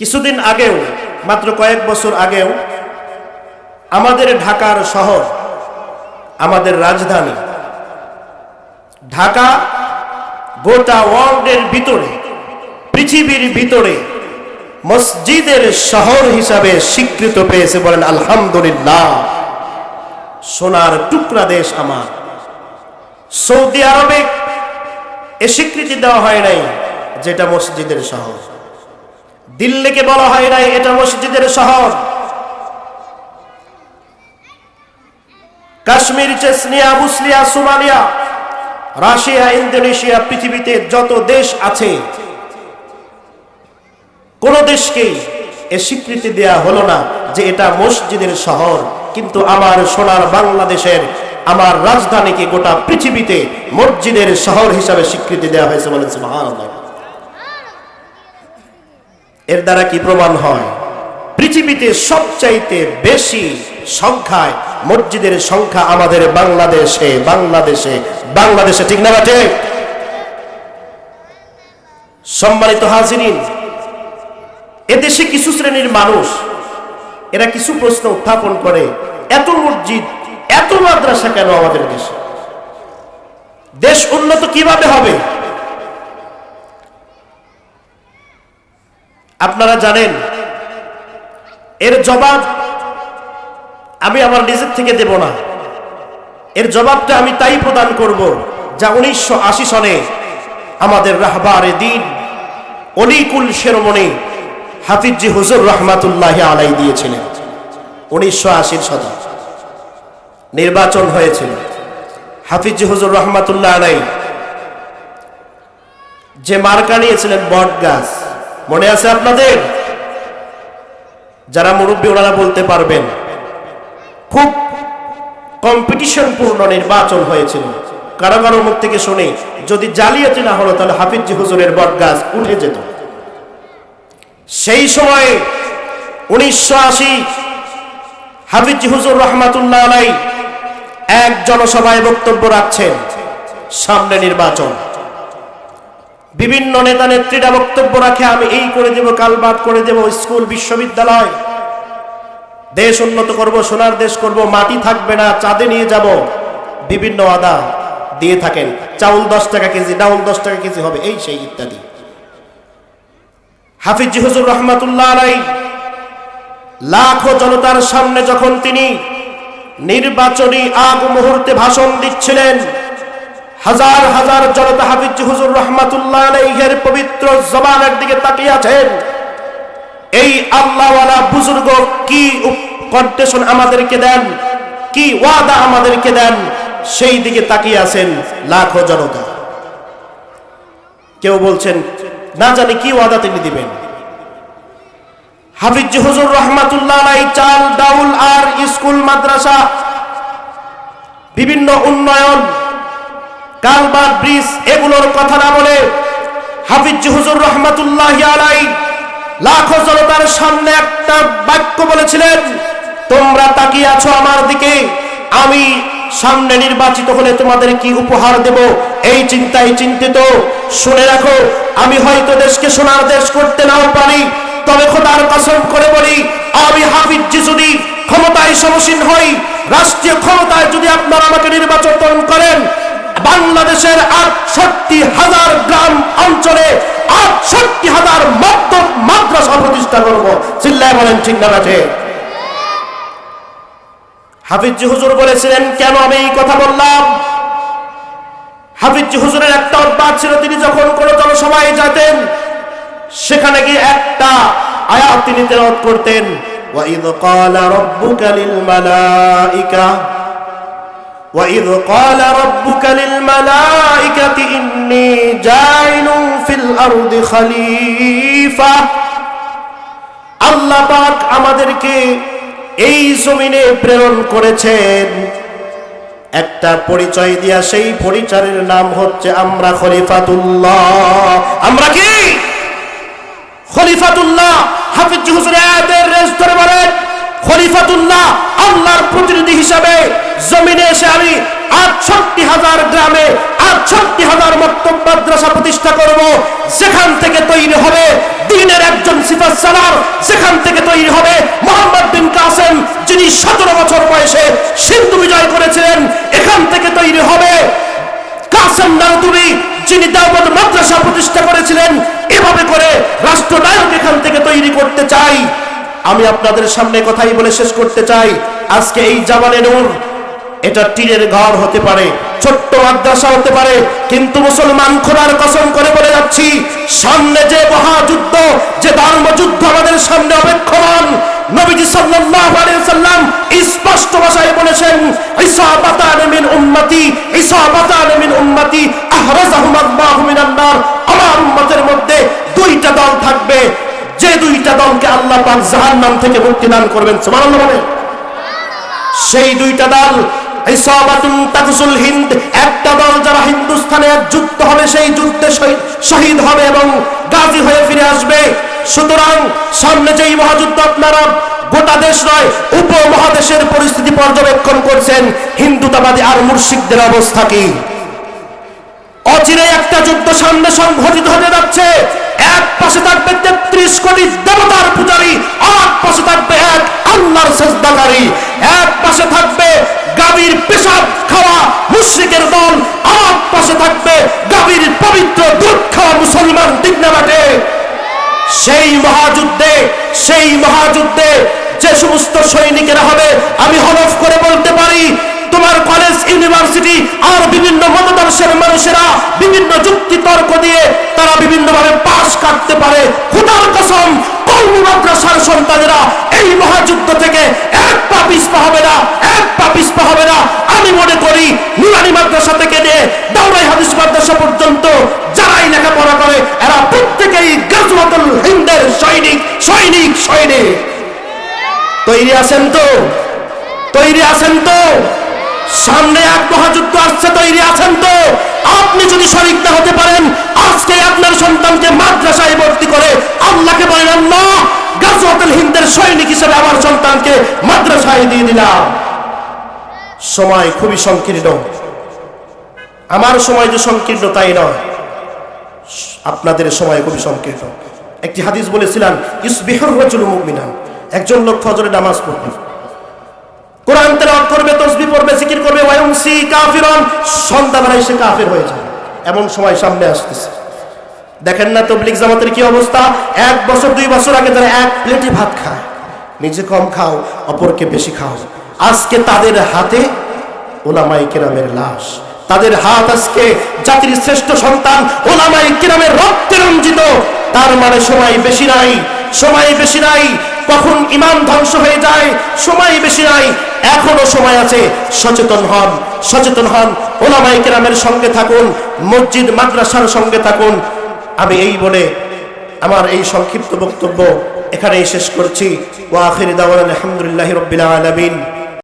কিছুদিন আগেও, মাত্র কয়েক বছর আগেও, আমাদের ঢাকার শহর, আমাদের রাজধানী, ঢাকা গোটা ওয়ার্ল্ডের ভিতরে, পৃথিবীর ভিতরে মসজিদের শহর হিসাবে স্বীকৃত পেয়েছে বলেন, আলহামদুলিল্লাহ। সোনার টুকরা দেশ আমার। সৌদি আরবে এ স্বীকৃতি দেওয়া হয় নাই, যেটা মসজিদের শহর। দিল্লিকে বলা হয় নাই, এটা মসজিদের শহর। কাশ্মীর চেসনিয়া মুসলিয়া, সোমালিয়া, রাশিয়া, ইন্দোনেশিয়া পৃথিবীতে যত দেশ আছে, কোন দেশকেই এ স্বীকৃতি দেয়া হলো না যে এটা মসজিদের শহর। কিন্তু আমার সোনার বাংলাদেশের, আমার রাজধানীকে গোটা পৃথিবীতে মসজিদের শহর হিসাবে স্বীকৃতি দেওয়া হয়েছে বলেন সুবহানাল্লাহ। এর দ্বারা কি প্রমাণ হয়? পৃথিবীতে সবচাইতে বেশি সংখ্যায় মসজিদের সংখ্যা আমাদের বাংলাদেশে বাংলাদেশে বাংলাদেশে, ঠিক না বাটে? সম্মানিত হাজিরিন, এদেশে কিছু শ্রেণির মানুষ, এরা কিছু প্রশ্ন উত্থাপন করে, এত মসজিদ, এত মাদ্রাসা কেন আমাদের দেশে? দেশ উন্নত কীভাবে হবে? আপনারা জানেন, এর জবাব আমি আমার নিজের থেকে দেব না। এর জবাবটা আমি তাই প্রদান করব যা উনিশশো আশি সনে আমাদের রাহবারে দিন অলিকুল শেরমণি হাফিজি হুজুর রহমাতুল্লাহ আলাই দিয়েছিলেন। উনিশশো আশির শতক নির্বাচন হয়েছিল। হাফিজি হুজুর রহমাতুল্লাহ আলাই যে মার্কা নিয়েছিলেন বট গাছ মনে আছে আপনাদের? যারা মুরব্বী, ওনারা বলতে পারবেন। খুব কম্পিটিশন পূর্ণ নির্বাচন হয়েছিল। কারও কারও মুখ থেকে শুনে, যদি জালিয়াতি না হলো, তাহলে হাফিজি হুজুরের বট গাছ উঠে যেত। সেই সময়ে উনিশশো আশি, হাফিজ হুজুর রহমাতুল্লাহ আলাই এক জনসভায় বক্তব্য রাখছেন সামনে নির্বাচন। বিভিন্ন নেতা নেত্রীরা বক্তব্য রাখে, আমি এই করে দেব কালবাদ করে দেব, স্কুল, বিশ্ববিদ্যালয়। দেশ উন্নত করব, সোনার দেশ করব, মাটি থাকবে না, চাঁদে নিয়ে যাব। বিভিন্ন আদা দিয়ে থাকেন, চাউল দশ টাকা কেজি, ডাউল দশ টাকা কেজি হবে, এই সেই ইত্যাদি। হাফিজ হুজুর রহমাতুল্লাহ আলাই, লাখো জনতার সামনে যখন তিনি নির্বাচনী আগ মুহূর্তে ভাষণ দিচ্ছিলেন হাজার হাজার জনতা হাফিজ হুজুর রহমাতুল্লাহ পবিত্র জবানের দিকে তাকিয়ে আছেন। এই আল্লাহওয়ালা বুজুর্গ কি কন্টেশন আমাদেরকে দেন? কি ওয়াদা আমাদেরকে দেন? সেই দিকে তাকিয়ে আছেন লাখো জনতা। কেউ বলছেন, না জানি কি ওয়াদা তিনি দিবেন? হাফিজ হুজুর রহমাতুল্লাহ আলাই চাল ডাউল আর স্কুল মাদ্রাসা, বিভিন্ন উন্নয়ন ব্রিজ, এগুলোর কথা না বলে হাফিজ হুজুর রহমাতুল্লাহ আলাই লাখো জনতার সামনে একটা বাক্য বলেছিলেন, তোমরা তাকিয়ে আছো আমার দিকে, আমি সামনে নির্বাচিত হলে তোমাদের কি উপহার দেব? এই চিন্তায় চিন্তিত, শুনে রাখো, আমি হয়তো দেশকে সোনার দেশ করতে নাও পারি, তবে খোদার কসম করে বলি, আমি হাফিজ যদি ক্ষমতায় সমসীন হই, রাষ্ট্রীয় ক্ষমতায় যদি আপনারা আমাকে নির্বাচন করেন বাংলাদেশের আটষট্টি হাজার গ্রাম অঞ্চলে আটষট্টি হাজার মত মাদ্রাসা প্রতিষ্ঠা করব চিল্লায় বলেন ঠিক না ঠিক হাফিজ হুজুর বলেছিলেন কেন আমি এই কথা বললাম হাফিজ হুজুরের একটা অভ্যাস ছিল তিনি যখন কোনো জনসভায় যেতেন সেখানে গিয়ে একটা আয়াত তিনি তেলাওয়াত করতেন وَإِذْ قَالَ رَبُّكَ لِلْمَلَائِكَةِ وَإِذْ قَالَ رَبُّكَ لِلْمَلَائِكَةِ إِنِّي جَاعِلٌ فِي الْأَرْضِ خَلِيفَةً আল্লাহ পাক আমাদেরকে এই জমিনে প্রেরণ করেছেন একটা পরিচয় দিয়া সেই পরিচয়ের নাম হচ্ছে আমরা খলিফাতুল্লাহ আমরা কি খলিফাতুল্লাহ হাফিজ হুজুরের রেস ধরে বলেন খলিফাতুল্লাহ আল্লাহর প্রতিনিধি হিসাবে জমিনে এসে আমি আটষট্টি হাজার গ্রামে, আটষট্টি হাজার মক্তব্য মাদ্রাসা প্রতিষ্ঠা করব। সেখান থেকে তৈরি হবে দিনের একজন সিফাত সালার সেখান থেকে তৈরি হবে মোহাম্মদ বিন কাসেম, যিনি সতেরো বছর বয়সে সিন্ধু বিজয় করেছিলেন, এখান থেকে তৈরি হবে কাসেম নারুতুবি, যিনি দাওবত মাদ্রাসা প্রতিষ্ঠা করেছিলেন। এভাবে করে রাষ্ট্রনায়ক এখান থেকে তৈরি করতে চাই। আমি আপনাদের সামনে কথাই বলে শেষ করতে চাই। আজকে এই জামানে নূর, এটা টিনের ঘর হতে পারে, ছোট্ট মাদ্রাসা হতে পারে, কিন্তু মুসলমান খোদার কসম করে বলে যাচ্ছি, সামনে যে মহাযুদ্ধ, যে ধর্মযুদ্ধ আমাদের সামনে অপেক্ষমান, নবীজি সাল্লাল্লাহু আলাইহি সাল্লাম স্পষ্ট ভাষায় বলেছেন ইসাবাতান মিন উম্মতি ইসাবাতান মিন উম্মতি, আহরাজাহুম আল্লাহু মিনান নার। আমার উম্মতের মধ্যে দুইটা দল থাকবে যে দুইটা দলকে আল্লাহ পাক জাহান্নাম থেকে মুক্তি দান করবেন, সুবহানাল্লাহ বলেন। সেই দুইটা দল হিন্দ, একটা দল যারা হিন্দুস্তানে এক যুদ্ধ হবে, সেই যুদ্ধে শহীদ হবে এবং গাজী হয়ে ফিরে আসবে। সুতরাং সামনে যেই মহাযুদ্ধ আপনারা গোটা দেশ নয়, উপমহাদেশের পরিস্থিতি পর্যবেক্ষণ করছেন, হিন্দুতাবাদী আর মুর্শিকদের অবস্থা কি? অচিরে একটা যুদ্ধ সামনে সংঘটিত হতে যাচ্ছে। এক পাশে থাকবে তেত্রিশ কোটি দেবতার পূজারী, আর পাশে থাকবে এক আল্লাহর সেজদাকারী। এক পাশে থাকবে গাভীর পেশাব খাওয়া মুশ্রিকের দল, আর পাশে থাকবে গাভীর পবিত্র দুধ খাওয়া মুসলমান ঠিক না বাটে সেই মহাযুদ্ধে সেই মহাযুদ্ধে যে সমস্ত সৈনিকেরা হবে, আমি হলফ করে বলতে পারি, তোমার কলেজ ইউনিভার্সিটি মানুষেরা বিভিন্ন যুক্তি তর্ক দিয়ে তারা বিভিন্নভাবে পাশ কাটতে পারে। খুদার কসম মাদ্রাসার সন্তানেরা এই মহাযুদ্ধ থেকে এক পা হবে না, এক পা হবে না। আমি মনে করি নুরানি মাদ্রাসা থেকে নিয়ে দাউরাই হাদিস মাদ্রাসা পর্যন্ত যারাই লেখাপড়া করে, এরা প্রত্যেকেই হিন্দের সৈনিক সৈনিক সৈনিক। তৈরি আছেন তো? তৈরি আছেন তো? সামনে এক মহাযুদ্ধ আসছে, তৈরি আছেন তো? আপনি যদি শরিক না হতে পারেন, আজকে আপনার সন্তানকে মাদ্রাসায় ভর্তি করে আল্লাহকে বলেন, আল্লাহ, গাজওয়াতুল হিন্দের সৈনিক হিসেবে আমার সন্তানকে মাদ্রাসায় দিয়ে দিলাম। সময় খুবই সংকীর্ণ। আমার সময় যে সংকীর্ণ তাই নয়। আপনাদের সময় খুবই সংকীর্ণ। একটি হাদিস বলেছিলেন, ইসবিহর রাজুল মুমিনান। একজন লোক ফজরে নামাজ পড়বে। কোরআন তেলাওয়াত করবে, তসবি পড়বে, জিকির করবে, ওয়ায়ুমসি কাফিরন, সন্ধ্যাবেলায় সে কাফির হয়ে যায়। এমন সময় সামনে আসতেছে। দেখেন না তবলিক জামাতের কি অবস্থা? এক বছর, দুই বছর আগে তারা এক প্লেটে ভাত খায়। নিজে কম খাও, অপরকে বেশি খাও। আজকে তাদের হাতে ওলামাই কেরামের লাশ। তাদের হাত আজকে জাতির শ্রেষ্ঠ সন্তান ওলামাই কেরামের রক্তে রঞ্জিত। তার মানে সময় বেশি নাই, সময় বেশি নাই। কখন ইমান ধ্বংস হয়ে যায়, সময় বেশি নাই। এখনও সময় আছে, সচেতন হন সচেতন হন ওলামাই কেরামের সঙ্গে থাকুন, মসজিদ, মাদ্রাসার সঙ্গে থাকুন। আমি এই বলে আমার এই সংক্ষিপ্ত বক্তব্য এখানেই শেষ করছি। ওয়া আখির দাওয়ান আলহামদুলিল্লাহি রাব্বিল আলামিন।